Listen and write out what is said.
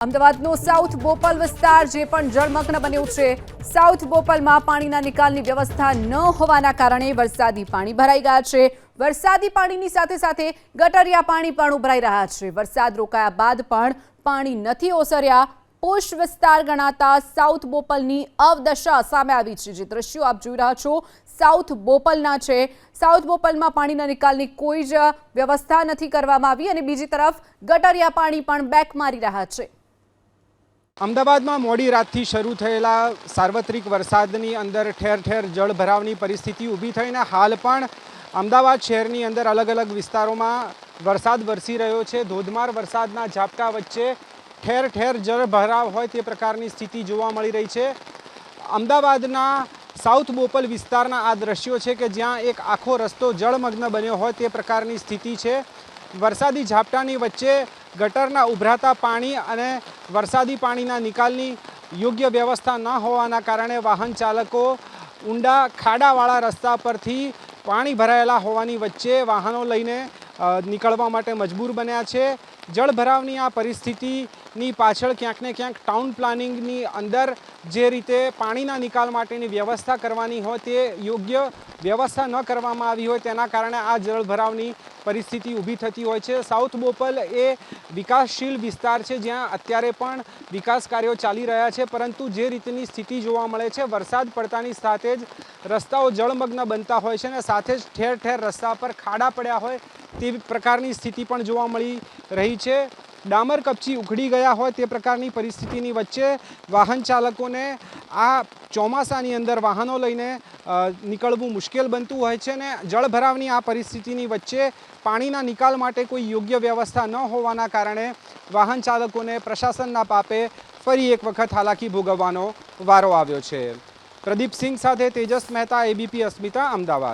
અમદાવાદનો south Bopal વિસ્તાર, જે પણ જળમગ્ન બન્યો છે, સાઉથ બોપલમાં પાણીના નિકાલની વ્યવસ્થા ન હોવાના કારણે વરસાદી પાણી ભરાઈ ગયા છે. વરસાદી પાણીની સાથે સાથે ગટરિયા પાણી પણ ઉભરાઈ રહ્યા છે. વરસાદ રોકાયા બાદ પણ પાણી નથી ઓસર્યા. પોશ વિસ્તાર ગણાતા સાઉથ બોપલની અવદશા સામે આવી છે. જે દ્રશ્યો આપ જોઈ રહ્યા છો, સાઉથ બોપલના છે. સાઉથ બોપલમાં પાણીના નિકાલની કોઈ જ વ્યવસ્થા નથી કરવામાં આવી અને બીજી તરફ ગટરિયા પાણી પણ બેક મારી રહ્યા છે. અમદાવાદમાં મોડી રાતથી શરૂ થયેલા સાર્વત્રિક વરસાદની અંદર ઠેર ઠેર જળ ભરાવની પરિસ્થિતિ ઊભી થઈને હાલ પણ અમદાવાદ શહેરની અંદર અલગ અલગ વિસ્તારોમાં વરસાદ વરસી રહ્યો છે. ધોધમાર વરસાદના ઝાપટા વચ્ચે ઠેર ઠેર જળ ભરાવ હોય તે પ્રકારની સ્થિતિ જોવા મળી રહી છે. અમદાવાદના સાઉથ બોપલ વિસ્તારના આ દ્રશ્યો છે કે જ્યાં એક આખો રસ્તો જળમગ્ન બન્યો હોય તે પ્રકારની સ્થિતિ છે. વરસાદી ઝાપટાની વચ્ચે ગટરના ઉભરાતા પાણી અને વરસાદી પાણીના નિકાલની યોગ્ય વ્યવસ્થા ન હોવાના કારણે વાહન ચાલકો ઊંડા ખાડાવાળા રસ્તા પરથી પાણી ભરાયેલા હોવાની વચ્ચે વાહનો લઈને નીકળવા માટે મજબૂર બન્યા છે. જળભરાવની આ પરિસ્થિતિની પાછળ ક્યાંક ને ક્યાંક ટાઉન પ્લાનિંગની અંદર જે રીતે પાણીના નિકાલ માટેની વ્યવસ્થા કરવાની હોય તે યોગ્ય વ્યવસ્થા ન કરવામાં આવી હોય તેના કારણે આ જળ ભરાવની પરિસ્થિતિ ઊભી થતી હોય છે. સાઉથ બોપલ એ વિકાસશીલ વિસ્તાર છે, જ્યાં અત્યારે પણ વિકાસ કાર્યો ચાલી રહ્યા છે, પરંતુ જે રીતની સ્થિતિ જોવા મળે છે, વરસાદ પડતાની સાથે જ રસ્તાઓ જળમગ્ન બનતા હોય છે અને સાથે જ ઠેર ઠેર રસ્તા પર ખાડા પડ્યા હોય તેવી પ્રકારની સ્થિતિ પણ જોવા મળી રહી છે. ડામર કપચી ઉખડી ગયા હોય તે પ્રકારની પરિસ્થિતિની વચ્ચે વાહન ચાલકોને આ ચોમાસાની અંદર વાહનો લઈને નીકળવું મુશ્કેલ બનતું હોય છે ને જળભરાવની આ પરિસ્થિતિની વચ્ચે પાણીના નિકાલ માટે કોઈ યોગ્ય વ્યવસ્થા ન હોવાના કારણે વાહન ચાલકોને પ્રશાસનના પાપે ફરી એક વખત હાલાકી ભોગવવાનો વારો આવ્યો છે. પ્રદીપસિંહ સાથે તેજસ મહેતા, એબીપી, અસ્મિતા, અમદાવાદ.